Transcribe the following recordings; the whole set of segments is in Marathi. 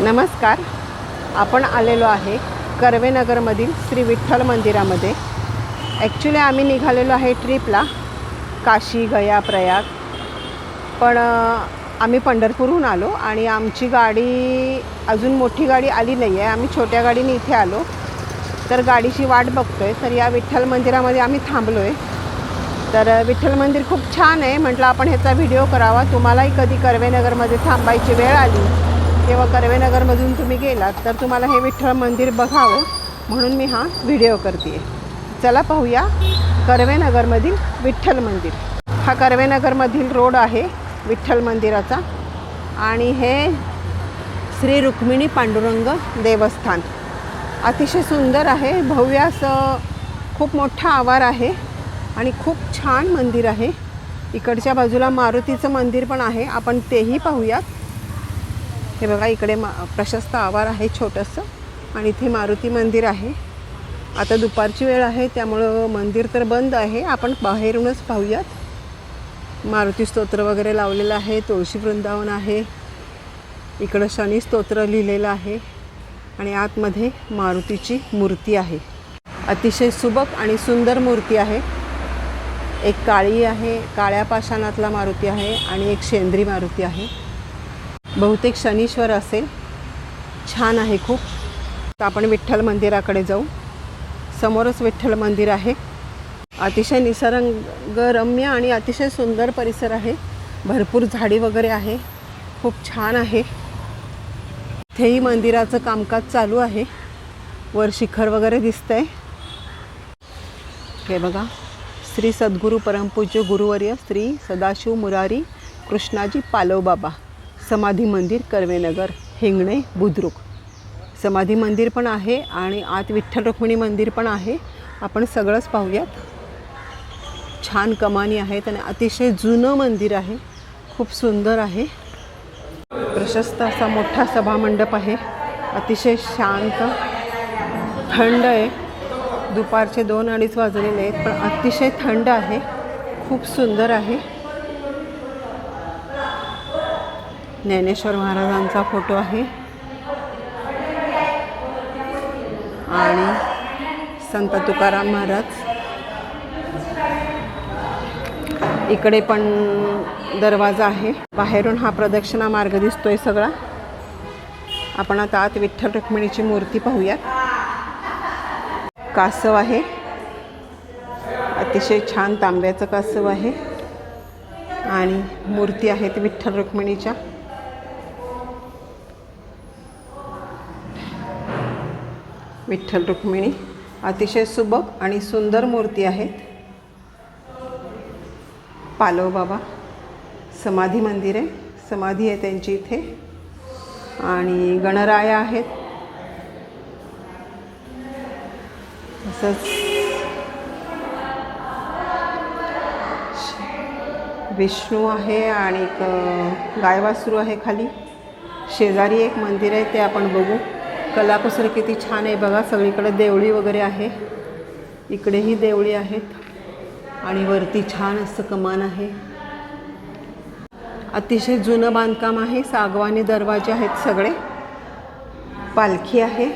नमस्कार. आपण आलेलो आहे कर्वेनगरमधील श्री विठ्ठल मंदिरामध्ये. ॲक्च्युली आम्ही निघालेलो आहे ट्रिपला काशी गया प्रयाग. पण आम्ही पंढरपूरहून आलो आणि आमची गाडी अजून मोठी गाडी आली नाही आहे आम्ही छोट्या गाडीने इथे आलो. तर गाडीची वाट बघतो आहे तर या विठ्ठल मंदिरामध्ये आम्ही थांबलो आहे तर विठ्ठल मंदिर खूप छान आहे. म्हटलं आपण ह्याचा व्हिडिओ करावा. तुम्हालाही कधी कर्वेनगरमध्ये थांबायची वेळ आली किंवा कर्वेनगरमधून तुम्ही गेलात तर तुम्हाला हे विठ्ठल मंदिर बघावं म्हणून मी हा व्हिडिओ करते चला पाहूया कर्वेनगरमधील विठ्ठल मंदिर. हा कर्वेनगरमधील रोड आहे विठ्ठल मंदिराचा आणि हे श्री रुक्मिणी पांडुरंग देवस्थान. अतिशय सुंदर आहे भव्य असं खूप मोठा आवार आहे आणि खूप छान मंदिर आहे. इकडच्या बाजूला मारुतीचं मंदिर पण आहे आपण तेही पाहूयात. हे बघा इकडे मा प्रशस्त आवार आहे छोटंसं आणि इथे मारुती मंदिर आहे. आता दुपारची वेळ आहे त्यामुळं मंदिर तर बंद आहे. आपण बाहेरूनच पाहूयात. मारुती स्तोत्र वगैरे लावलेलं आहे तुळशी वृंदावन आहे. इकडं शनी स्तोत्र लिहिलेलं आहे आणि आतमध्ये मारुतीची मूर्ती आहे. अतिशय सुबक आणि सुंदर मूर्ती आहे. एक काळी आहे काळ्या पाषाणातला मारुती आहे आणि एक शेंद्री मारुती आहे. बहुतेक शनीश्वर असेल. छान आहे खूप. तर आपण विठ्ठल मंदिराकडे जाऊ. समोरच विठ्ठल मंदिर आहे. अतिशय निसर्गरम्य आणि अतिशय सुंदर परिसर आहे. भरपूर झाडी वगैरे आहे. खूप छान आहे. इथेही मंदिराचं कामकाज चालू आहे. वर शिखर वगैरे दिसतंय. हे बघा. श्री सद्गुरू परमपूज्य गुरुवर्य श्री सदाशिव मुरारी कृष्णाजी पालव बाबा. समाधी मंदिर कर्वेनगर हिंगणे बुद्रुक. समाधी मंदिर पण आहे आणि आत विठ्ठल रुक्मिणी मंदिर पण आहे. आपण सगळंच पाहूयात. छान कमानी आहेत आणि अतिशय जुनं मंदिर आहे. खूप सुंदर आहे. प्रशस्त असा मोठा सभामंडप आहे. अतिशय शांत थंड आहे. दुपारचे दोन अडीच वाजलेले आहेत पण अतिशय थंड आहे. खूप सुंदर आहे. ज्ञानेश्वर महाराजांचा फोटो आहे. आणि संत तुकाराम महाराज. इकडे पण दरवाजा आहे. बाहेरून हा प्रदक्षिणा मार्ग दिसतोय सगळा. आपण आता आत विठ्ठल रुक्मिणीची मूर्ती पाहूयात. कासव आहे. अतिशय छान तांब्याचं कासव आहे. आणि मूर्ती आहेत विठ्ठल रुक्मिणीच्या. विठ्ठल रुक्मिणी. अतिशय सुबक आणि सुंदर मूर्ती आहेत पालव बाबा. समाधी मंदिर आहे. समाधी आहे त्यांची इथे. आणि गणराया आहेत. तसंच विष्णू आहे आणि एक गायवासुरू आहे खाली. शेजारी एक मंदिर आहे ते आपण बघू. कलाकुसर किती छान आहे बघा सगळीकडे देवळी वगैरे आहे. इकडेही देवळी आहेत. आणि वरती छान असं कमान आहे. अतिशय जुनं बांधकाम आहे सागवानी दरवाजे आहेत सगळे. पालखी आहे.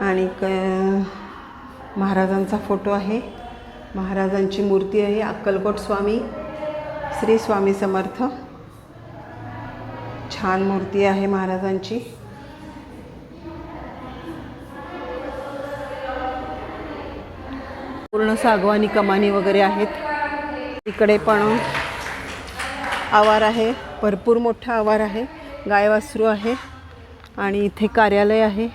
आणि क महाराजांचा फोटो आहे. महाराजांची मूर्ती आहे अक्कलकोट स्वामी श्री स्वामी समर्थ. छान मूर्ती आहे महाराजांची. पूर्ण सागवानी कमानी वगैरे आहेत. इकडे पण आवार आहे. भरपूर मोठा आवार आहे. गायवासरू आहे. आणि इथे कार्यालय आहे.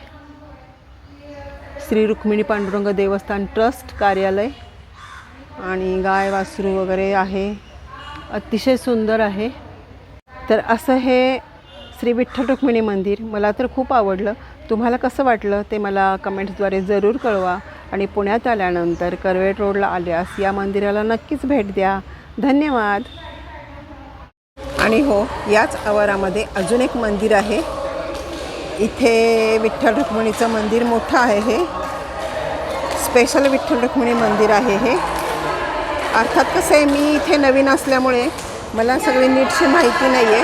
श्री रुक्मिणी पांडुरंग देवस्थान ट्रस्ट कार्यालय. आणि गाय वासरू वगैरे आहे. अतिशय सुंदर आहे. तर असं हे श्री विठ्ठल रुक्मिणी मंदिर मला तर खूप आवडलं. तुम्हाला कसं वाटलं ते मला कमेंट्सद्वारे जरूर कळवा. आणि पुण्यात आल्यानंतर करवेट रोडला आल्यास या मंदिराला नक्कीच भेट द्या. धन्यवाद. आणि हो याच आवारामध्ये अजून एक मंदिर आहे. इथे विठ्ठल रुक्मिणीचं मंदिर मोठं आहे हे. स्पेशल विठ्ठल रुक्मिणी मंदिर आहे हे. अर्थात कसं आहे मी इथे नवीन असल्यामुळे मला सगळी नीटशी माहिती नाही आहे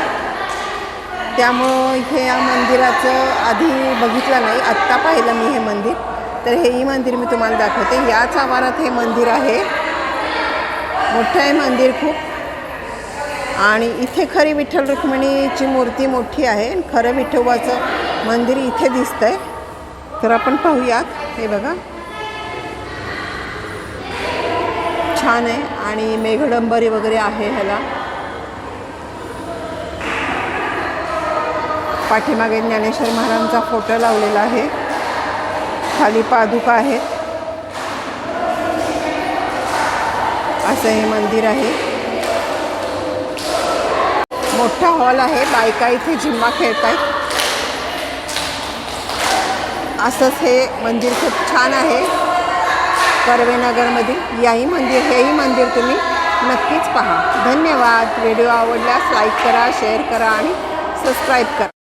त्यामुळं इथे या मंदिराचं आधी बघितलं नाही. आत्ता पाहिलं मी हे मंदिर. तर हेही मंदिर मी तुम्हाला दाखवते. याच आवारात हे मंदिर आहे. मोठं आहे मंदिर खूप. आणि इथे खरी विठ्ठल रुक्मिणीची मूर्ती मोठी आहे. आणि खरं विठोबाचं मंदिर इथे दिसतंय. तर आपण पाहूयात. हे बघा. छान आहे. आणि मेघडंबरी वगैरे आहे ह्याला. पाठीमागे ज्ञानेश्वर महाराजांचा फोटो लावलेला आहे. खाली पादुका आहेत. असं हे मंदिर आहे. मोठा हॉल आहे. बायका इथे झिम्मा खेळत आहेत असंच हे मंदिर खूप छान आहे. कर्वेनगरमधील याही मंदिर हेही मंदिर तुम्ही नक्कीच पहा. धन्यवाद. व्हिडिओ आवडल्यास लाईक करा शेअर करा आणि सबस्क्राईब करा.